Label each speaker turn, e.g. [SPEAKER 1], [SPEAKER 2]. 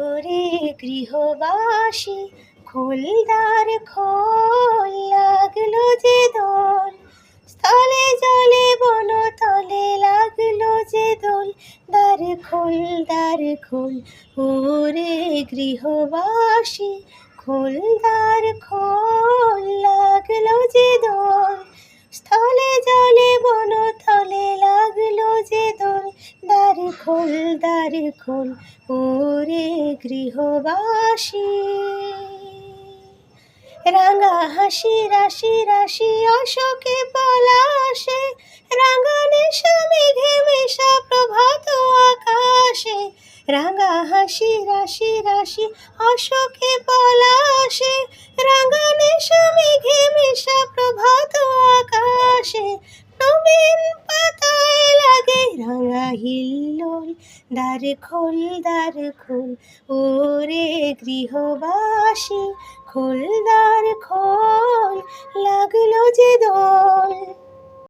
[SPEAKER 1] ওরে গৃহবাসী খোলদার খোল লাগল যে দোল। স্থলে জলে বন তলে লাগল যে দোল। দ্বার খোল দ্বার খোল, ওরে গৃহবাসী খোলদার খোল লাগল যে দোল। স্থলে জলে বন তলে লাগল যে দোল। দ্বার খোল দ্বার খোল, ওরে গৃহবাসী। রাঙা হাসি, রাশি রাশি, অশোকে পলাশে। রাঙানে মেঘে মেশা, প্রভাত আকাশে। রাঙা হাসি, রাশি রাশি, অশোকে পলাশে। রাঙানে মেঘে মেশা, প্রভাত আকাশে। নবীন পাতায় লাগে রাঙা হিল্লোল দ্বার খোল দ্বার খোল ওরে গৃহবাসী খোল দ্বার খোল লাগল যে দোল।